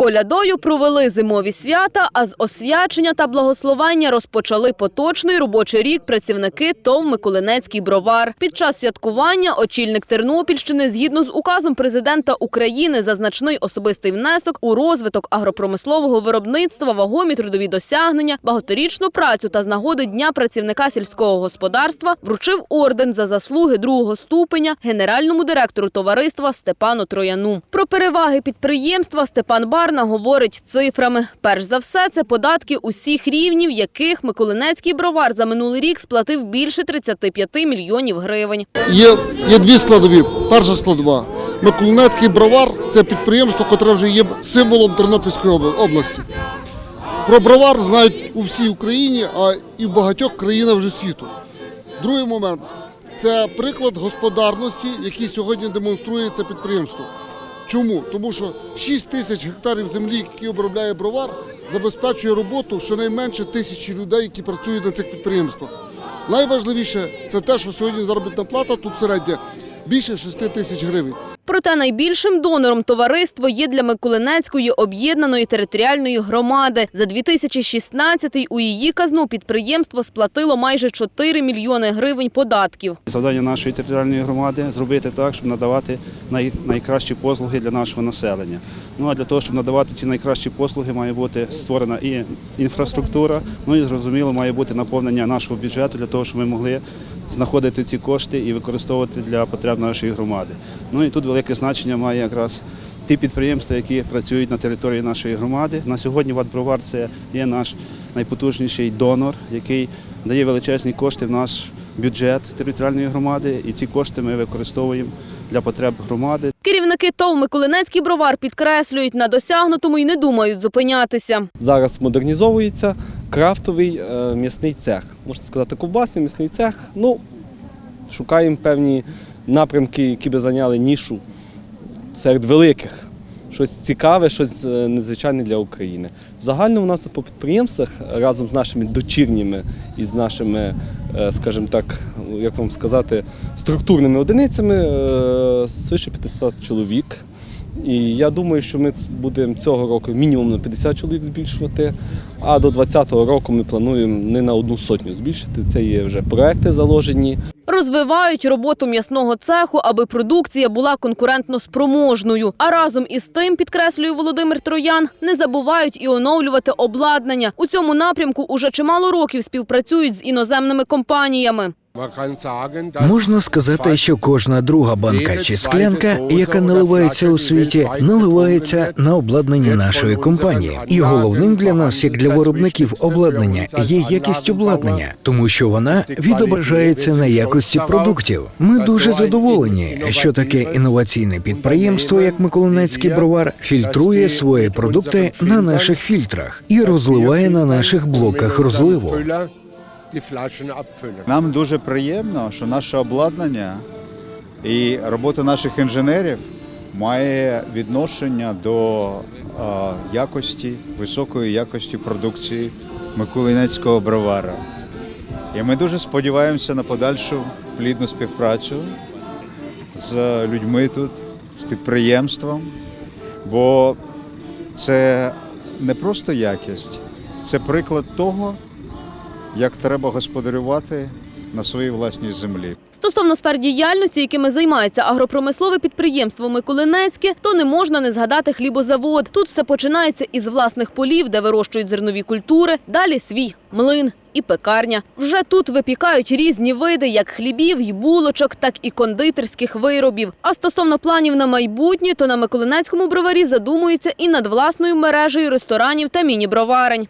Колядою провели зимові свята, а з освячення та благословення розпочали поточний робочий рік працівники ТОВ Миколинецький бровар. Під час святкування очільник Тернопільщини згідно з указом президента України за значний особистий внесок у розвиток агропромислового виробництва, вагомі трудові досягнення, багаторічну працю та з нагоди Дня працівника сільського господарства вручив орден за заслуги другого ступеня генеральному директору товариства Степану Трояну. Про переваги підприємства Степан Барна говорить цифрами. Перш за все, це податки усіх рівнів, яких Миколинецький бровар за минулий рік сплатив більше 35 мільйонів гривень. Є, є дві складові. Перша складова. Миколинецький бровар це підприємство, яке вже є символом Тернопільської області. Про бровар знають у всій Україні, а і в багатьох країнах вже світу. Другий момент це приклад господарності, який сьогодні демонструє це підприємство. Чому? Тому що 6 тисяч гектарів землі, які обробляє бровар, забезпечує роботу щонайменше тисячі людей, які працюють на цих підприємствах. Найважливіше це те, що сьогодні заробітна плата тут середня більше 6 тисяч гривень. Проте найбільшим донором товариство є для Миколинецької об'єднаної територіальної громади. За 2016-й у її казну підприємство сплатило майже 4 мільйони гривень податків. Завдання нашої територіальної громади зробити так, щоб надавати най- найкращі послуги для нашого населення. Ну а для того, щоб надавати ці найкращі послуги, має бути створена і інфраструктура. Ну і зрозуміло, має бути наповнення нашого бюджету для того, щоб ми могли знаходити ці кошти і використовувати для потреб нашої громади. Ну і тут велике значення має якраз ті підприємства, які працюють на території нашої громади. На сьогодні Ватбровар це є наш найпотужніший донор, який дає величезні кошти в наш бюджет територіальної громади, і ці кошти ми використовуємо для потреб громади. Керівники ТОВ Миколинецький бровар підкреслюють, на досягнутому і не думають зупинятися. Зараз модернізовується крафтовий е, м'ясний цех. Можна сказати, ковбасний м'ясний цех. Ну, шукаємо певні напрямки, які би зайняли нішу серед великих. Щось цікаве, щось е, незвичайне для України. В у нас по підприємствах разом з нашими дочірніми і з нашими, е, скажімо так, як вам сказати, структурними одиницями е, свише 500 чоловік. І я думаю, що ми будемо цього року мінімум на 50 чоловік збільшувати, а до 2020 року ми плануємо не на одну сотню збільшити. Це є вже проекти заложені. Розвивають роботу м'ясного цеху, аби продукція була конкурентно спроможною. А разом із тим, підкреслює Володимир Троян, не забувають і оновлювати обладнання. У цьому напрямку уже чимало років співпрацюють з іноземними компаніями. Можна сказати, що кожна друга банка чи склянка, яка наливається у світі, наливається на обладнання нашої компанії. І головним для нас, як для виробників обладнання, є якість обладнання, тому що вона відображається на якості продуктів. Ми дуже задоволені, що таке інноваційне підприємство, як Миколинецький бровар, фільтрує свої продукти на наших фільтрах і розливає на наших блоках розливу. Нам дуже приємно, що наше обладнання і робота наших інженерів має відношення до якості, високої якості продукції Миколинецького бровара. І ми дуже сподіваємося на подальшу плідну співпрацю з людьми тут, з підприємством, бо це не просто якість, це приклад того, як треба господарювати на своїй власній землі. Стосовно сфер діяльності, якими займається агропромислове підприємство Миколинецьке, то не можна не згадати хлібозавод. Тут все починається із власних полів, де вирощують зернові культури, далі свій млин і пекарня. Вже тут випікають різні види як хлібів й булочок, так і кондитерських виробів. А стосовно планів на майбутнє, то на Миколинецькому броварі задумуються і над власною мережею ресторанів та міні-броварень.